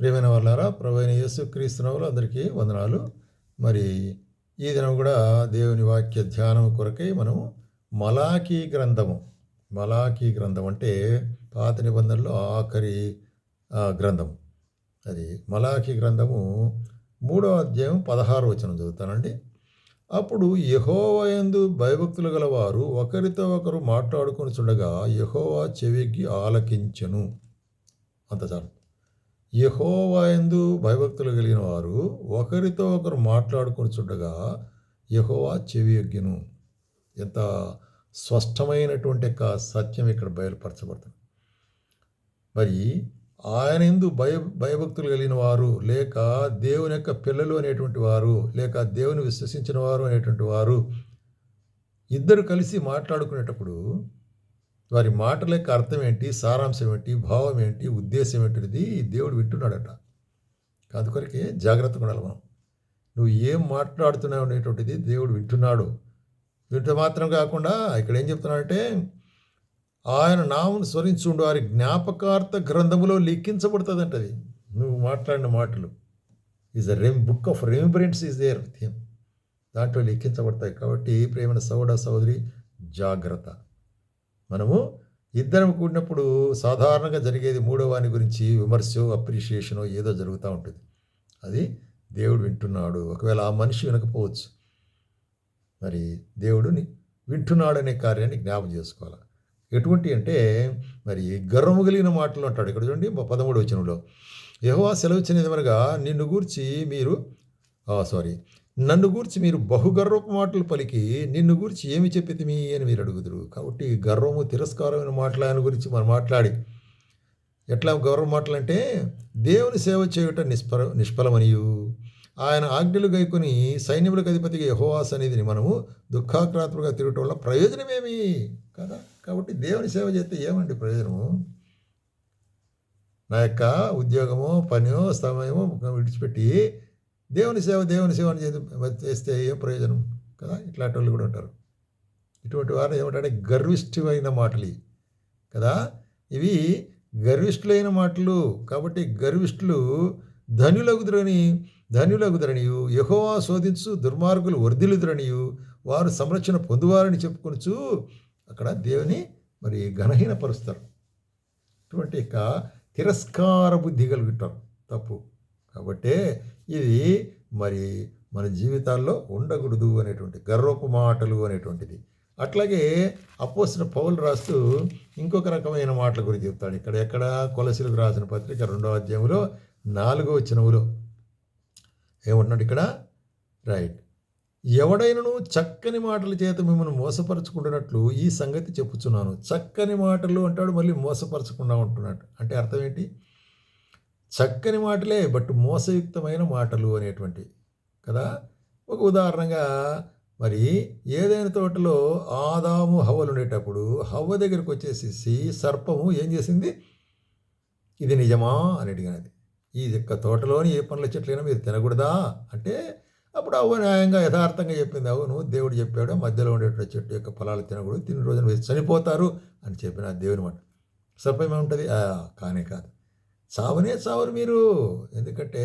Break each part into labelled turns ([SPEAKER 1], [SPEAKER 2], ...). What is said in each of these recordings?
[SPEAKER 1] ప్రియమైన వాళ్ళారా ప్రభైన యేసు క్రీస్తునవులు అందరికీ వందనాలు. మరి ఈ దినం కూడా దేవుని వాక్య ధ్యానం కొరకై మనం మలాఖీ గ్రంథము మలాఖీ గ్రంథం అంటే పాత నిబంధనలో ఆఖరి గ్రంథం అది మలాఖీ గ్రంథము మూడో అధ్యాయం పదహారు వచనం చదువుతానండి. అప్పుడు యహోవయందు భయభక్తులు గలవారు ఒకరితో ఒకరు మాట్లాడుకొని చూడగా యహోవా చెవికి ఆలకించెను. అంత చాలు. యహోవాయందు భయభక్తులు కలిగిన వారు ఒకరితో ఒకరు మాట్లాడుకొని చూడగా యహోవా చెవియొగ్గిను ఎంత స్పష్టమైనటువంటి యొక్క సత్యం ఇక్కడ బయలుపరచబడుతుంది. మరి ఆయన ఎందు భయ భయభక్తులు కలిగిన వారు లేక దేవుని యొక్క పిల్లలు అనేటువంటి వారు లేక దేవుని విశ్వసించిన వారు అనేటువంటి వారు ఇద్దరు కలిసి మాట్లాడుకునేటప్పుడు వారి మాటల యొక్క అర్థం ఏంటి? సారాంశం ఏంటి? భావం ఏంటి? ఉద్దేశం ఏంటిది దేవుడు వింటున్నాడట. అందుకొరకే జాగ్రత్తగా ఉండాలి మనం. నువ్వు ఏం మాట్లాడుతున్నావు అనేటువంటిది దేవుడు వింటున్నాడు. వింటే మాత్రం కాకుండా ఇక్కడ ఏం చెప్తున్నాడంటే ఆయన నామను స్మరించుండు వారి జ్ఞాపకార్థ గ్రంథములో లిఖించబడుతుందంట అది నువ్వు మాట్లాడిన మాటలు. Is a rem book of remembrance is there theme దాంట్లో లిఖించబడతాయి. కాబట్టి ప్రేమైన సోదర సోదరి జాగ్రత్త. మనము ఇద్దరం కూడినప్పుడు సాధారణంగా జరిగేది మూడో వాని గురించి విమర్శ అప్రిషియేషనో ఏదో జరుగుతూ ఉంటుంది. అది దేవుడు వింటున్నాడు. ఒకవేళ ఆ మనిషి వినకపోవచ్చు. మరి దేవుడుని అనే కార్యాన్ని జ్ఞాపం చేసుకోవాలి. ఎటువంటి అంటే మరి గర్వము కలిగిన మాటలు అంటాడు. ఇక్కడ చూడండి పదమూడు వచనంలో. యహోవా సెలవుచ్చినది మనగా నిన్ను గూర్చి మీరు సారీ నన్ను గూర్చి మీరు బహుగర్వపు మాటలు పలికి నిన్ను గూర్చి ఏమి చెప్పితిమి అని మీరు అడుగుదురు. కాబట్టి గర్వము తిరస్కారమైన మాటలు ఆయన గురించి మనం మాట్లాడి. ఎట్లా గౌరవ మాటలంటే దేవుని సేవ చేయుట నిష్ఫల నిష్ఫలమనియు. ఆయన ఆజ్ఞలు గైకొని సైన్యములకు అధిపతిగా యహోవాస్ అనేది మనము దుఃఖాక్రాంతులుగా తిరగటం వల్ల ప్రయోజనమేమి? కదా? కాబట్టి దేవుని సేవ చేస్తే ఏమండి ప్రయోజనము? నా యొక్క ఉద్యోగమో పనో సమయమో విడిచిపెట్టి దేవుని సేవ దేవుని సేవ అని చేస్తే ఏం ప్రయోజనం? కదా ఇట్లాంటి వాళ్ళు కూడా ఉంటారు. ఇటువంటి వారు ఏమంటే గర్విష్ఠమైన మాటలు. కదా ఇవి గర్విష్ఠులైన మాటలు. కాబట్టి గర్విష్ఠులు ధనులగుదురని ధనులగుదరనియు యహోవా శోధించు దుర్మార్గులు వర్ధిలుదురనియు వారు సంరక్షణ పొందువారని చెప్పుకొనుచు అక్కడ దేవుని మరి ఘనహీనపరుస్తారు. ఇటువంటి యొక్క తిరస్కార బుద్ధి కలుగుతారు. తప్పు. కాబట్టే ఇది మరి మన జీవితాల్లో ఉండకూడదు అనేటువంటి గర్వపు మాటలు అనేటువంటిది. అట్లాగే అపోసిన పౌలు రాస్తూ ఇంకొక రకమైన మాటల గురించి చెప్తాడు. ఇక్కడ ఎక్కడ? కొలసిలకు రాసిన పత్రిక రెండో అధ్యాయంలో నాలుగో వచనములో ఏమంటున్నాడు ఇక్కడ? రైట్. ఎవడైనను చక్కని మాటల చేత మిమ్మల్ని మోసపరచుకుంటున్నట్లు ఈ సంగతి చెప్పుచున్నాను. చక్కని మాటలు అంటాడు మళ్ళీ మోసపరచకుండా ఉంటున్నాడు. అంటే అర్థం ఏంటి? చక్కని మాటలే బట్ మోసయుక్తమైన మాటలు అనేటువంటి కదా? ఒక ఉదాహరణగా మరి ఏదైనా తోటలో ఆదాము హవ్వలు ఉండేటప్పుడు హవ్వ దగ్గరకు వచ్చేసేసి సర్పము ఏం చేసింది? ఇది నిజమా? అని అడిగినది. ఈ యొక్క తోటలోని ఏ పండ్ల చెట్లైనా మీరు తినకూడదా? అంటే అప్పుడు అవ్వ న్యాయంగా యథార్థంగా చెప్పింది. అవును దేవుడు చెప్పాడు మధ్యలో ఉండేటువంటి చెట్టు యొక్క ఫలాలు తినకూడదు తిన్న రోజున మీరు చనిపోతారు అని చెప్పిన దేవుని మాట. సర్పం ఏముంటుంది? "ఆ, కానే కాదు. చావనే చావరు మీరు. ఎందుకంటే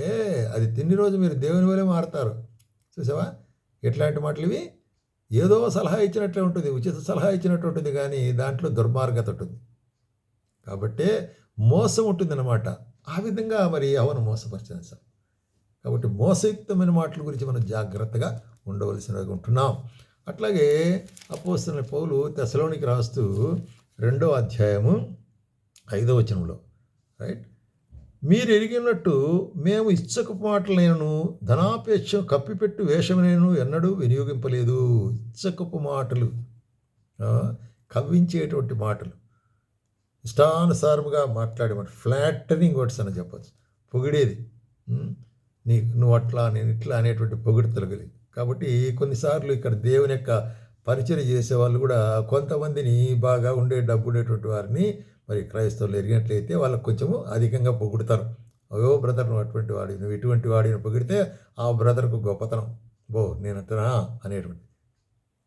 [SPEAKER 1] అది తిన్ని రోజు మీరు దేవుని వలె మారుతారు. చూసావా? ఎట్లాంటి మాటలు ఇవి? ఏదో సలహా ఇచ్చినట్లే ఉంటుంది ఉచిత సలహా ఇచ్చినట్టు ఉంటుంది కానీ దాంట్లో దుర్మార్గత ఉంటుంది. కాబట్టి మోసం ఉంటుందన్నమాట. ఆ విధంగా మరి అవను మోసపరిచింది సార్. కాబట్టి మోసయుక్తమైన మాటల గురించి మనం జాగ్రత్తగా ఉండవలసినగా ఉంటున్నాం. అట్లాగే అపోస్తున్న పౌలు తెసలోనికి రాస్తూ రెండో అధ్యాయము ఐదో వచనంలో రైట్? మీరు ఎరిగినట్టు మేము ఇచ్చక మాటలైనను ధనాపేక్ష కప్పిపెట్టు వేషమైనను ఎన్నడూ వినియోగింపలేదు. ఇచ్చకపు మాటలు కవ్వించేటువంటి మాటలు. ఇష్టానుసారముగా మాట్లాడే మాట ఫ్లాటరింగ్ వర్డ్స్ అని చెప్పచ్చు. పొగిడేది. నీ నువ్వు అట్లా నేను ఇట్లా అనేటువంటి పొగిడతలు కలిగి కాబట్టి కొన్నిసార్లు ఇక్కడ దేవుని యొక్క పరిచయం చేసే వాళ్ళు కూడా కొంతమందిని బాగా ఉండే డబ్బు ఉండేటువంటి వారిని మరి క్రైస్తవులు ఎరిగినట్లయితే వాళ్ళకు కొంచెము అధికంగా పొగుడుతారు. అయ్యో బ్రదర్ నువ్వు అటువంటి వాడి నువ్వు ఇటువంటి వాడిని పొగిడితే ఆ బ్రదర్కు గొప్పతనం. బో నేను అంటున్నా అనేటువంటి.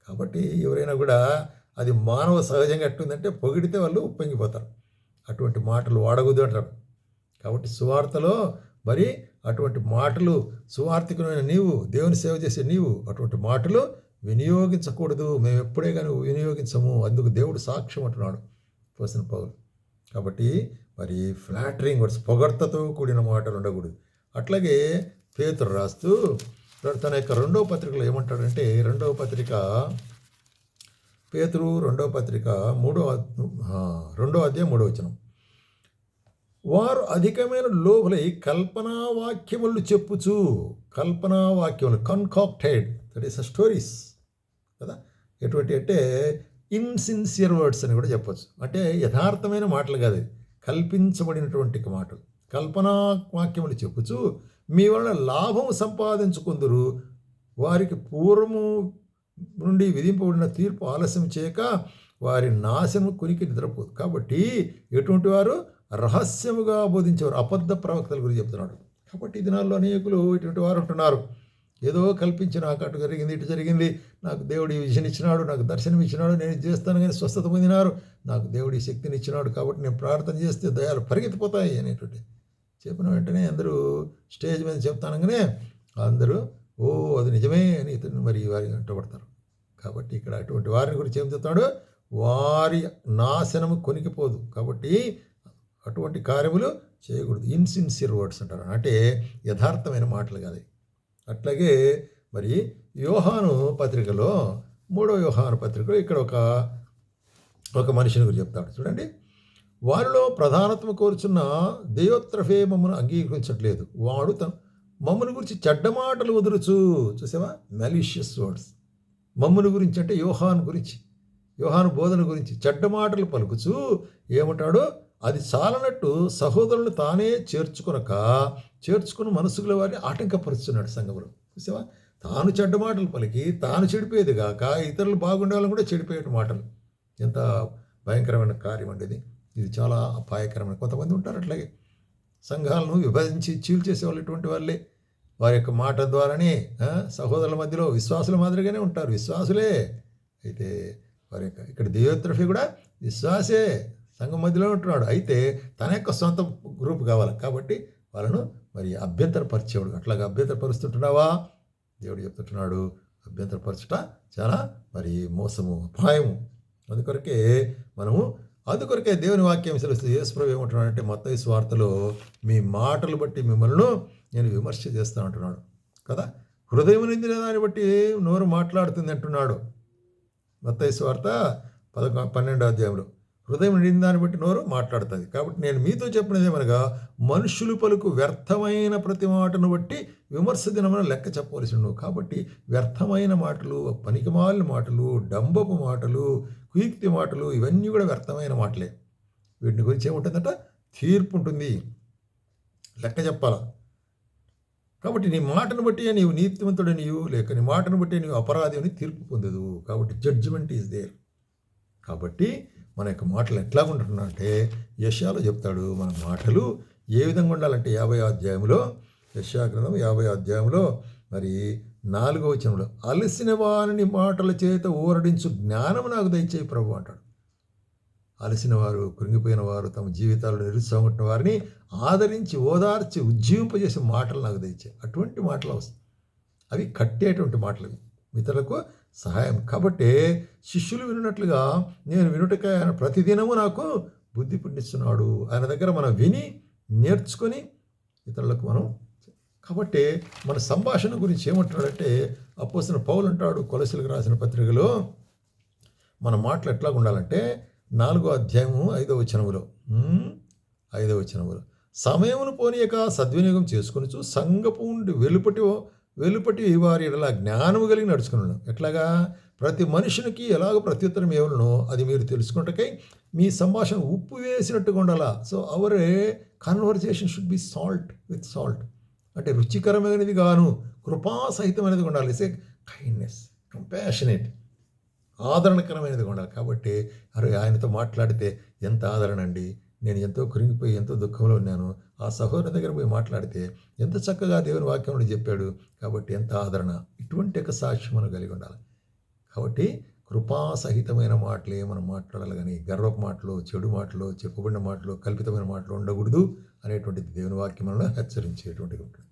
[SPEAKER 1] కాబట్టి ఎవరైనా కూడా అది మానవ సహజంగా ఎట్టుందంటే పొగిడితే వాళ్ళు ఉప్పొంగిపోతారు. అటువంటి మాటలు వాడకూడదు అంటారు. కాబట్టి సువార్తలో మరి అటువంటి మాటలు సువార్థికమైన నీవు దేవుని సేవ చేసే నీవు అటువంటి మాటలు వినియోగించకూడదు. మేము ఎప్పుడే కానీ వినియోగించము. అందుకు దేవుడు సాక్ష్యం అంటున్నాడు. పోసిన పౌలు. కాబట్టి మరి ఫ్లాటరింగ్ వర్డ్స్ పొగడ్తతో కూడిన మాటలు ఉండకూడదు. అట్లాగే పేతురు రాస్తూ తన యొక్క రెండవ పత్రికలో ఏమంటాడంటే రెండవ పత్రిక పేతురు రెండవ పత్రిక మూడో రెండో అధ్యాయం మూడో వచనం. వారు అధికమైన లోపలై కల్పనా వాక్యములు చెప్పుచు కల్పనా వాక్యములు concocted that is a stories కదా? ఎటువంటి అంటే ఇన్సిన్సియర్ వర్డ్స్ అని కూడా చెప్పొచ్చు. అంటే యథార్థమైన మాటలు కాదు కల్పించబడినటువంటి మాటలు. కల్పనా వాక్యములు చెప్పుచు మీ వలన లాభం సంపాదించుకుందరు. వారికి పూర్వము నుండి విధింపబడిన తీర్పు ఆలస్యం చేయక వారి నాశనం కునికి నిద్రపోదు. కాబట్టి ఎటువంటి వారు రహస్యముగా బోధించేవారు అబద్ధ ప్రవక్తల గురించి చెప్తున్నాడు. కాబట్టి ఈ దినాల్లో అనేకులు ఇటువంటి వారు ఉంటున్నారు. ఏదో కల్పించి నాకు అటు జరిగింది ఇటు జరిగింది. నాకు దేవుడు ఈ విజయం ఇచ్చినాడు నాకు దర్శనం ఇచ్చినాడు నేను చేస్తాను కానీ స్వస్థత పొందినారు. నాకు దేవుడు ఈ శక్తిని ఇచ్చినాడు కాబట్టి నేను ప్రార్థన చేస్తే దయాలు పరిగెత్తిపోతాయి అనేటువంటి చెప్పిన వెంటనే అందరూ స్టేజ్ మీద చెప్తానగానే అందరూ ఓ అది నిజమే అని ఇతను మరి వారి అంటబడతారు కాబట్టి ఇక్కడ అటువంటి వారిని గురించి ఏం చెప్తాడు? వారి నాశనము కొనికిపోదు. కాబట్టి అటువంటి కార్యములు చేయకూడదు. ఇన్సిన్సియర్ వర్డ్స్ అంటారు. అంటే యథార్థమైన మాటలు కాదు. అట్లాగే మరి యోహాను పత్రికలో మూడో యోహాను పత్రికలో ఇక్కడ ఒక ఒక మనిషిని గురించి చెప్తాడు. చూడండి. వారిలో ప్రధానత్వం కోరుచున్న దేయోత్రఫే మమ్మను అంగీకరించట్లేదు. వాడు తన మమ్మను గురించి చెడ్డ మాటలు వదులుచు. చూసావా? మెలీషియస్ వర్డ్స్ మమ్మను గురించి అంటే వ్యూహాన్ గురించి. యోహాను బోధన గురించి చెడ్డ మాటలు పలుకుచు ఏమంటాడో అది చాలనట్టు సహోదరులను తానే చేర్చుకొనక చేర్చుకుని మనసుకుల వారిని ఆటంకపరుస్తున్నాడు సంఘంలో చూసావా? తాను చెడ్డ మాటలు పలికి తాను చెడిపోయేది కాక ఇతరులు బాగుండేవాళ్ళని కూడా చెడిపోయేట మాటలు. ఎంత భయంకరమైన కార్యం అండి ఇది. ఇది చాలా అపాయకరమైన. కొంతమంది ఉంటారు అట్లాగే. సంఘాలను విభజించి చీల్ చేసేవాళ్ళు ఇటువంటి వాళ్ళే. వారి యొక్క మాట ద్వారానే సహోదరుల మధ్యలో విశ్వాసుల మాదిరిగానే ఉంటారు. విశ్వాసులే. అయితే వారి యొక్క ఇక్కడ దేవోత్రఫీ కూడా విశ్వాసే సంఘం మధ్యలో ఉంటున్నాడు. అయితే తన యొక్క సొంత గ్రూప్ కావాలి. కాబట్టి వాళ్ళను మరి అభ్యంతరపరిచేవాడు. అట్లాగా అభ్యంతరపరుస్తుంటున్నావా? దేవుడు చెప్తుంటున్నాడు. అభ్యంతరపరచుట చాలా మరి మోసము అపాయము. అందుకొరకే మనము అందుకొరకే దేవుని వాక్యం సెలవుస్తుంది యేసుప్రభు ఏమంటున్నాడంటే మత్తయి స్వార్థలో మీ మాటలు బట్టి మిమ్మల్ని నేను విమర్శ చేస్తాను అంటున్నాడు కదా? హృదయం నిందిన దాన్ని బట్టి నోరు మాట్లాడుతుంది అంటున్నాడు. మత్తయి స్వార్థ పదకొ పన్నెండో అధ్యాయంలో. హృదయం నిండిన దాన్ని బట్టి నోరు మాట్లాడుతుంది. కాబట్టి నేను మీతో చెప్పినది ఏమనగా మనుషులు పలుకు వ్యర్థమైన ప్రతి మాటను బట్టి విమర్శ దినమున లెక్క చెప్పవలసి ఉండవు కాబట్టి వ్యర్థమైన మాటలు పనికిమాలిన మాటలు డంబపు మాటలు కుయుక్తి మాటలు ఇవన్నీ కూడా వ్యర్థమైన మాటలే. వీటిని గురించి ఏముంటుందంట? తీర్పు ఉంటుంది. లెక్క చెప్పాలా? కాబట్టి నీ మాటను బట్టి నీవు నీతివంతుడు నీవు లేక నీ మాటను బట్టి నీవు అపరాధి అని తీర్పు పొందదు కాబట్టి జడ్జిమెంట్ ఈజ్ దేర్ కాబట్టి మన యొక్క మాటలు ఎట్లా ఉంటున్నారంటే యశాలో చెప్తాడు మన మాటలు ఏ విధంగా ఉండాలంటే యాభై అధ్యాయంలో యశాగ్రంథం యాభై అధ్యాయంలో మరి నాలుగో వచనంలో అలసిన వారిని మాటల చేత ఊరడించు జ్ఞానం నాకు దయచేయి ప్రభు అంటాడు. అలసిన వారు కృంగిపోయిన వారు తమ జీవితాలు నిరుత్సాహం వారిని ఆదరించి ఓదార్చి ఉజ్జీవింపజేసే మాటలు నాకు తెచ్చే అటువంటి మాటలు అవసరం. అవి కట్టేటువంటి మాటలు అవి. ఇతరులకు సహాయం. కాబట్టి శిష్యులు వినున్నట్లుగా నేను వినుటకై ఆయన ప్రతిదినము నాకు బుద్ధి పుట్టిస్తున్నాడు. ఆయన దగ్గర మనం విని నేర్చుకొని ఇతరులకు మనం కాబట్టి మన సంభాషణ గురించి ఏమంటాడంటే అపోసిన పౌలు అంటాడు కొలసలకు రాసిన పత్రికలో మన మాటలు ఎట్లాగా ఉండాలంటే నాలుగో అధ్యాయము ఐదో వచనములో. ఐదో వచనములో. సమయమును పోనీయక సద్వినియోగం చేసుకునిచు సంగపు ఉండి వెలుపటి వెలుపటి వారి ఎలా జ్ఞానము కలిగి నడుచుకున్నాను ఎట్లాగా? ప్రతి మనుషునికి ఎలాగ ప్రత్యుత్తరం ఏమనో అది మీరు తెలుసుకుంటకై మీ సంభాషణ ఉప్పు వేసినట్టుగా ఉండాలా. So our conversation should be salt with salt అంటే రుచికరమైనది గాను కృపాసహితమైనది ఉండాలి. ఇస్ ఏ కైండ్నెస్ కంపాషనేట్ ఆదరణకరమైనది ఉండాలి కాబట్టి అరే ఆయనతో మాట్లాడితే ఎంత ఆదరణ అండి? నేను ఎంతో కృంగిపోయి ఎంతో దుఃఖంలో ఉన్నాను. ఆ సహోదరుని దగ్గర పోయి మాట్లాడితే ఎంత చక్కగా దేవుని వాక్యంలో చెప్పాడు. కాబట్టి ఎంత ఆదరణ. ఇటువంటి ఒక సాక్ష్యం మనం కలిగి ఉండాలి. కాబట్టి కృపాసహితమైన మాటలే మనం మాట్లాడాలి కానీ గర్వపు మాటలు చెడు మాటలు చెప్పబడిన మాటలు కల్పితమైన మాటలు ఉండకూడదు అనేటువంటిది దేవుని వాక్యములను హెచ్చరించేటువంటిది ఉంటుంది.